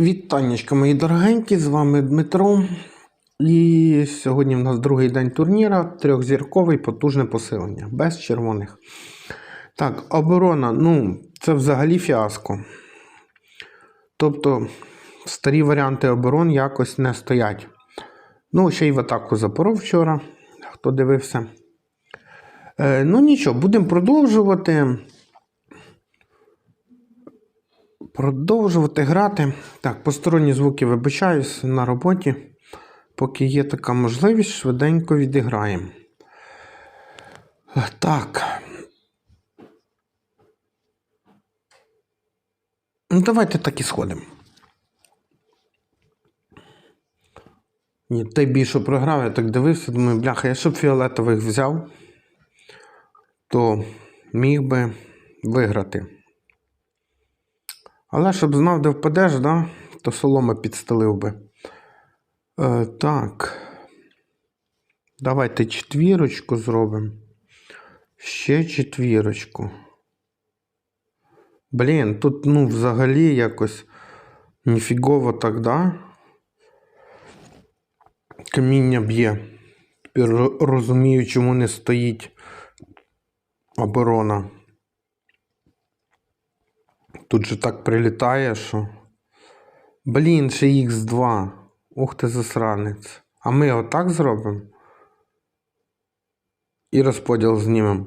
Вітаннячка, мої дорогенькі, з вами Дмитро. І сьогодні в нас другий день турніра, трьохзірковий потужне посилення, без червоних. Так, оборона, ну, це взагалі фіаско. Тобто, старі варіанти оборон якось не стоять. Ну, ще й в атаку запоров вчора, хто дивився. Е, ну нічого, будемо продовжувати. Продовжувати грати. Так, посторонні звуки вибачаюсь на роботі. Поки є така можливість, швиденько відіграємо. Так. Ну, давайте так і сходимо. Ні, той більше програв, я так дивився, думаю, бляха, я щоб фіолетових взяв, то міг би виграти. Але щоб знав, де впадеш, да, то солома підстелив би. Е, так. Давайте четвірочку зробимо. Ще четвірочку. Блін, тут ну взагалі якось ніфігово так, да? Каміння б'є. Тепер розумію, чому не стоїть оборона. Тут же так прилітає, що. Блін, ще Х2. Ух ти засранець. А ми отак зробимо. І розподіл знімемо.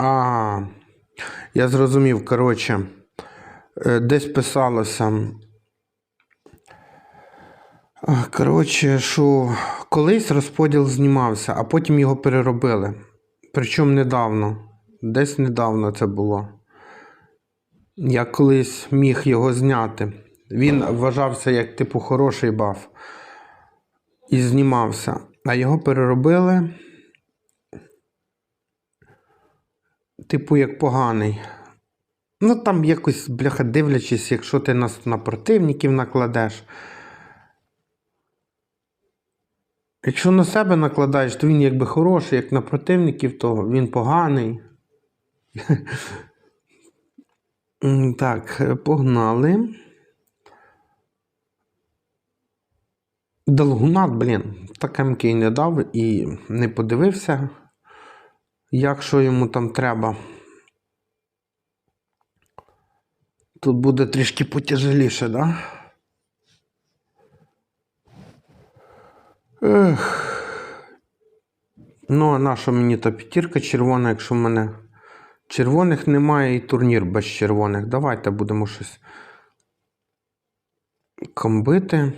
А, я зрозумів, коротше. Е, Десь писалося. Коротше, що колись розподіл знімався, а потім його переробили. Причому недавно. Десь недавно це було. Я колись міг його зняти. Він вважався як типу хороший баф і знімався. А його переробили. Типу, як поганий. Ну там якось, бляха, дивлячись, якщо ти нас на противників накладеш. Якщо на себе накладаєш, то він якби хороший, як на противників, то він поганий. Так, е, погнали. Долгунат, блін, так не дав і не подивився, як що йому там треба. Тут буде трішки потяжеліше, да? Ех. Ну, а наша мені та п'ятірка червона, якщо в мене червоних немає і турнір без червоних. Давайте будемо щось комбити.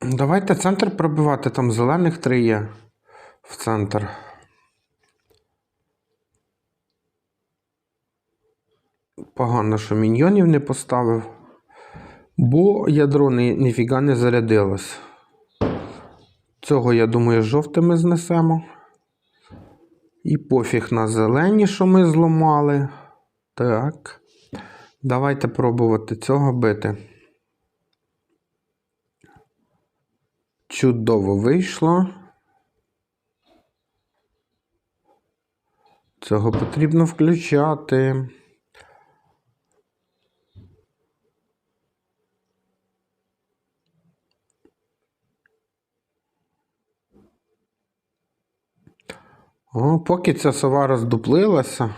Давайте центр пробивати, там зелених три є в центр. Погано, що міньйонів не поставив. Бо ядро ніфіга не зарядилось. Цього, я думаю, жовтими знесемо. І пофіг на зелені, що ми зламали. Так. Давайте пробувати цього бити. Чудово вийшло. Цього потрібно включати. О, поки ця сова роздуплилася,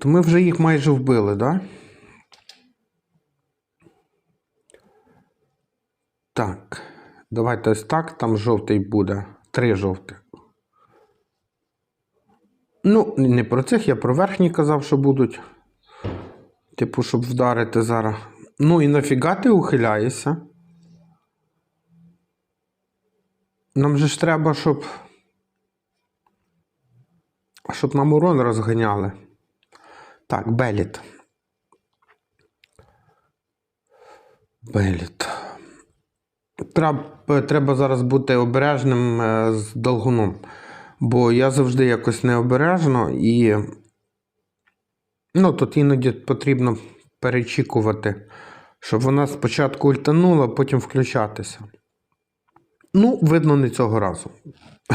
то ми вже їх майже вбили? Да? Так, давайте ось так, там жовтий буде. Три жовтих. Ну, не про цих, я про верхні казав, що будуть. Типу, щоб вдарити зараз. Ну і нафіга ти ухиляєшся? Нам же ж треба, щоб. Щоб нам урон розганяли. Так, Беліт. Беліт. Треба, треба зараз бути обережним е, з долгуном. Бо я завжди якось необережно і. Ну, тут іноді потрібно перечікувати, щоб вона спочатку ультанула, потім включатися. Ну, видно, не цього разу.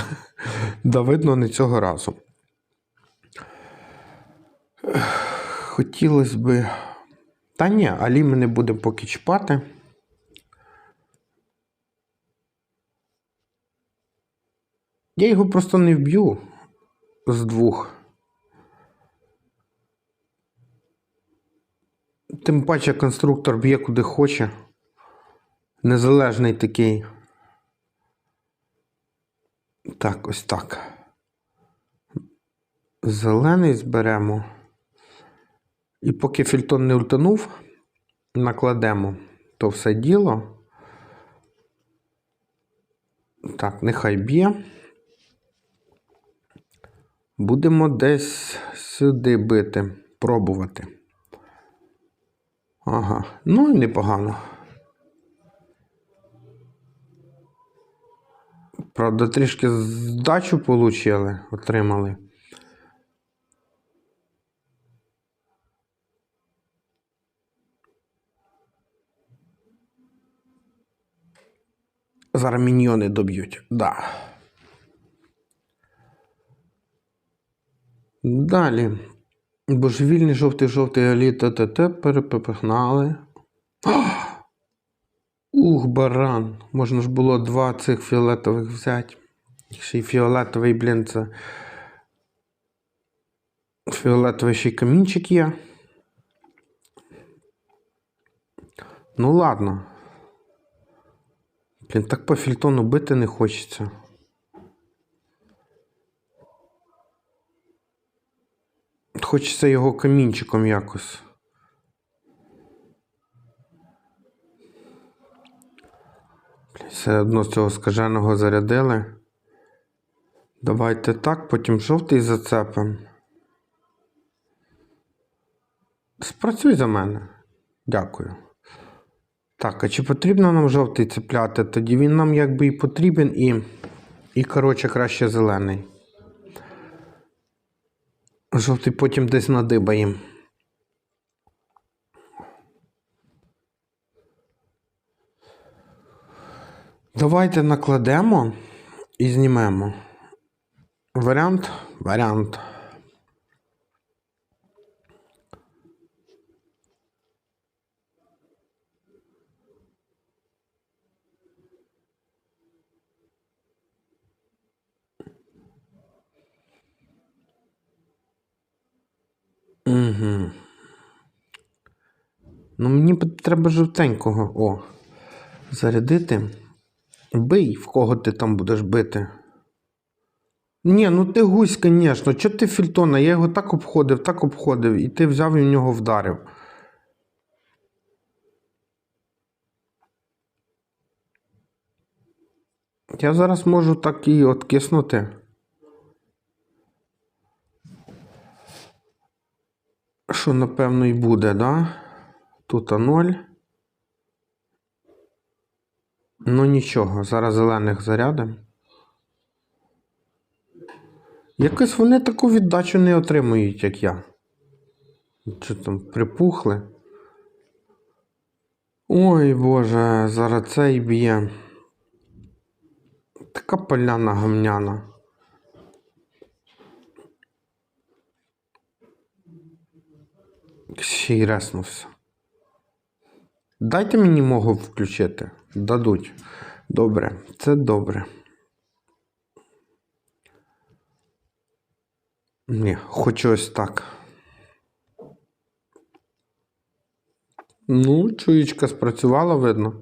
да, видно, не цього разу. Хотілося би. Та ні, Алі ми не будемо поки чіпати. Я його просто не вб'ю з двох. Тим паче конструктор б'є куди хоче. Незалежний такий. Так, ось так. Зелений зберемо. І поки фільтон не ультанув, накладемо то все діло. Так, нехай б'є. Будемо десь сюди бити, пробувати. Ага, ну і непогано. Правда, трішки здачу получили, отримали. Зараз міньйони доб'ють. Да. Далі. Божевільний жовтий-жовтий алі ТТТ перепихнали. Ух, баран. Можна ж було два цих фіолетових взяти. Ще й фіолетовий, блін, це. Фіолетовий ще й камінчик є. Ну ладно. Блін, так по фільтону бити не хочеться. Хочеться його камінчиком якось. Блін, Все одно з цього скаженого зарядили. Давайте так, потім жовтий зацепимо. Спрацюй за мене. Дякую. Так, а чи потрібно нам жовтий цепляти? Тоді він нам якби і потрібен, і, і коротше, краще зелений. Жовтий потім десь надибаємо. Давайте накладемо і знімемо. Варіант? Варіант. Угу. Ну, мені треба жовтенького. О. Зарядити. Бий, в кого ти там будеш бити. Ні, ну ти гусь, звісно. Чого ти фільтона? Я його так обходив, так обходив, і ти взяв і в нього вдарив. Я зараз можу так і откиснути. Що, напевно, і буде, да? Тут 0. Ну нічого, зараз зелених зарядимо. Якось вони таку віддачу не отримують, як я. Що там, припухли? Ой Боже, зараз цей б'є. Така поляна гамняна. Ще й реснувся. Дайте мені мого включити. Дадуть. Добре, це добре. Ні, хочу ось так. Ну, чуєчка спрацювала, видно.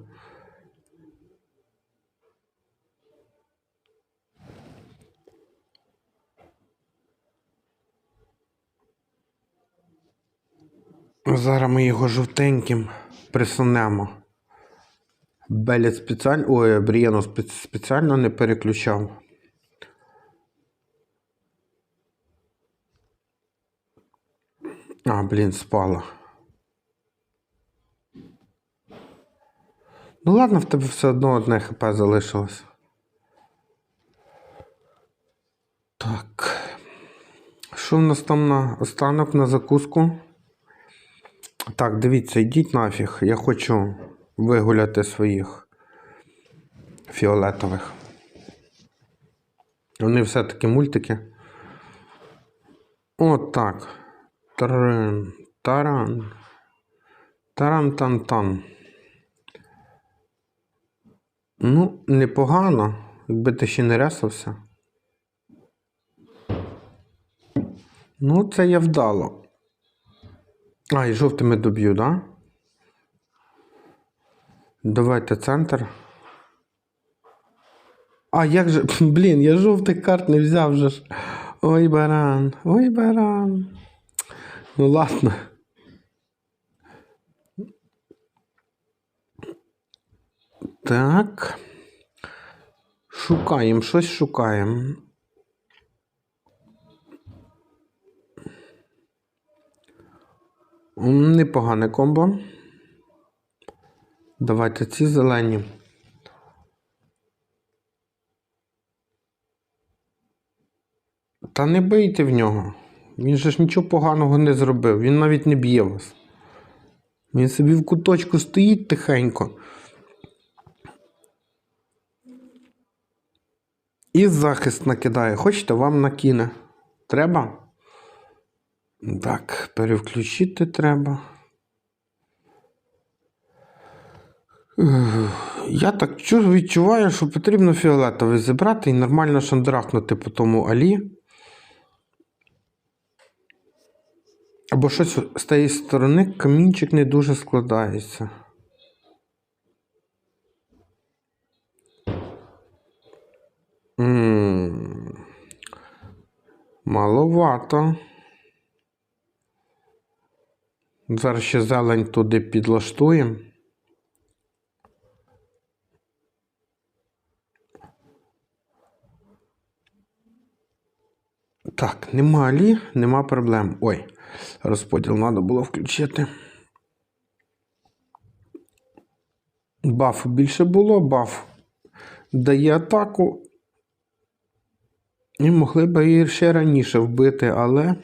Зараз ми його жовтеньким присунемо. Белець спеціально. Ой, Брієну спе- спеціально не переключав. А, блін, спала. Ну ладно, в тебе все одно одне хп залишилось. Так. Що в нас там на останок на закуску? Так, дивіться, йдіть нафіг. Я хочу вигуляти своїх фіолетових. Вони все-таки мультики. От так. Таран, таран. Таран-тан-тан. Ну, непогано, якби ти ще не ресався. Ну, це я вдало. А, і жовтими доб'ю, да? Давайте центр. А як же. Блін, я жовтих карт не взяв же ж. Ой, баран, ой, баран. Ну ладно. Так. Шукаємо, щось шукаємо. Непогане комбо. Давайте ці зелені. Та не бийте в нього. Він же ж нічого поганого не зробив. Він навіть не б'є вас. Він собі в куточку стоїть тихенько. І захист накидає. Хочете, вам накине. Треба? Так, перевключити треба. Ех, Я так чу- відчуваю, що потрібно фіолетовий зібрати і нормально шандрахнути по тому алі. Або щось з тієї сторони камінчик не дуже складається. М, Маловато. Зараз ще зелень туди підлаштуємо. Так, нема алі, нема проблем. Ой, розподіл треба було включити. Бафу більше було, баф дає атаку. І могли б її ще раніше вбити, але.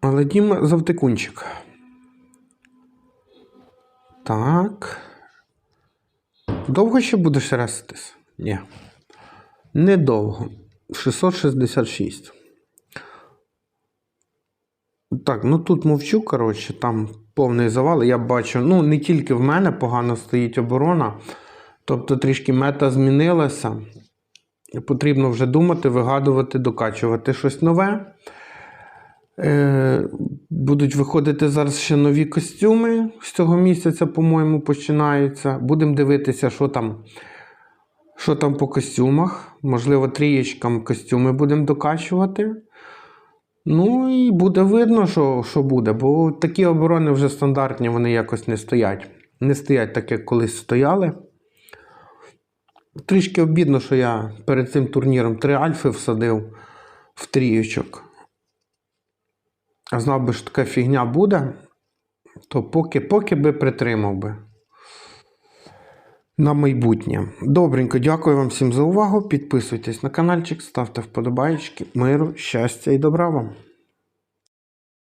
Але Діма завтикунчик. Так. Довго ще будеш реститись? Ні. Недовго. 666. Так, ну тут мовчу, коротше, там повний завал. Я бачу, ну не тільки в мене погано стоїть оборона. Тобто трішки мета змінилася. Потрібно вже думати, вигадувати, докачувати щось нове. Е, будуть виходити зараз ще нові костюми з цього місяця, по-моєму, починаються. Будемо дивитися, що там, що там по костюмах. Можливо, трієчкам костюми будемо докачувати. Ну і буде видно, що, що буде, бо такі оборони вже стандартні, вони якось не стоять. Не стоять так, як колись стояли. Трішки обідно, що я перед цим турніром три альфи всадив в трієчок. А знав би, що така фігня буде, то поки, поки би притримав би. На майбутнє. Добренько, дякую вам всім за увагу. Підписуйтесь на каналчик, ставте вподобайки. Миру, щастя і добра вам.